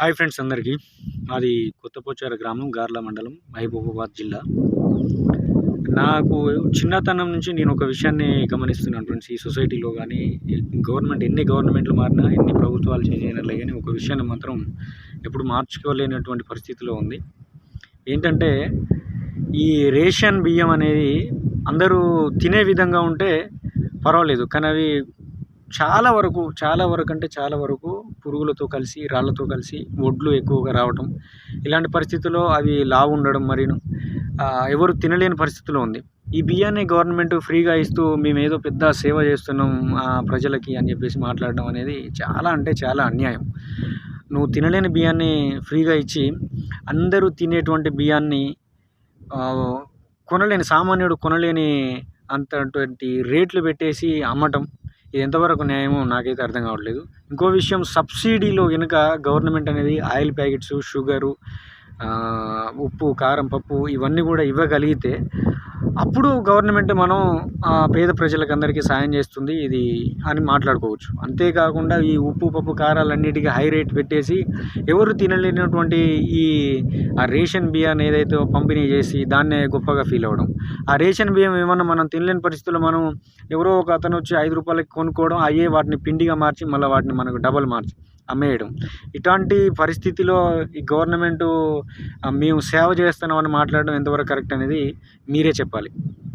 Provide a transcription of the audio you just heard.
Hi friends అందరికీ. మాది కొత్తపోచార గ్రామం గార్ల మండలం మహబూబాబాద్ జిల్లా. నాకు చిన్నతనం నుంచి నేను ఒక విషయాన్ని గమనిస్తున్నాను ఫ్రెండ్స్. ఈ సొసైటీలో కానీ గవర్నమెంట్ ఎన్ని గవర్నమెంట్లు మారినా ఎన్ని ప్రభుత్వాలు చేంజ్ అయినట్లే కానీ ఒక విషయాన్ని మాత్రం ఎప్పుడు మార్చుకోలేనటువంటి పరిస్థితిలో ఉంది. ఏంటంటే ఈ రేషన్ బియ్యం అనేది అందరూ తినే విధంగా ఉంటే పర్వాలేదు. కానీ అవి చాలా వరకు చాలా వరకు అంటే చాలా వరకు పురుగులతో కలిసి రాళ్ళతో కలిసి వడ్లు ఎక్కువగా రావటం. ఇలాంటి పరిస్థితుల్లో అవి లావు ఉండడం మరియు ఎవరు తినలేని పరిస్థితిలో ఉంది. ఈ బియ్యాన్ని గవర్నమెంట్ ఫ్రీగా ఇస్తూ మేము ఏదో పెద్ద సేవ చేస్తున్నాం ప్రజలకి అని చెప్పేసి మాట్లాడడం అనేది చాలా అంటే చాలా అన్యాయం. నువ్వు తినలేని బియ్యాన్ని ఫ్రీగా ఇచ్చి అందరూ తినేటువంటి బియ్యాన్ని కొనలేని సామాన్యుడు కొనలేని అంతటువంటి రేట్లు పెట్టేసి అమ్మటం ఇది ఎంతవరకు న్యాయమో నాకైతే అర్థం కావట్లేదు. ఇంకో విషయం సబ్సిడీలో కనుక గవర్నమెంట్ అనేది ఆయిల్ ప్యాకెట్స్ షుగరు ఉప్పు కారం పప్పు ఇవన్నీ కూడా ఇవ్వగలిగితే అప్పుడు గవర్నమెంట్ మనం ఆ, పేద ప్రజలకు అందరికీ సాయం చేస్తుంది. ఇది అని మాట్లాడుకోవచ్చు. అంతేకాకుండా ఈ ఉప్పు పప్పు కారాలన్నిటికీ హై రేట్ పెట్టేసి ఎవరు తినలేనటువంటి ఈ ఆ రేషన్ బియ్యాన్ని ఏదైతే పంపిణీ చేసి దాన్నే గొప్పగా ఫీల్ అవ్వడం. ఆ రేషన్ బియ్యం ఏమన్నా మనం తినలేని పరిస్థితుల్లో మనం ఎవరో ఒక అతను వచ్చి ఐదు రూపాయలకి కొనుక్కోవడం అయ్యే వాటిని పిండిగా మార్చి మళ్ళీ వాటిని మనకు డబల్ మార్చి అమ్మేయడం. ఇట్లాంటి పరిస్థితిలో ఈ గవర్నమెంట్ మేము సేవ చేస్తున్నామని మాట్లాడడం ఎంతవరకు కరెక్ట్ అనేది మీరే చెప్పాలి. ఉండాలి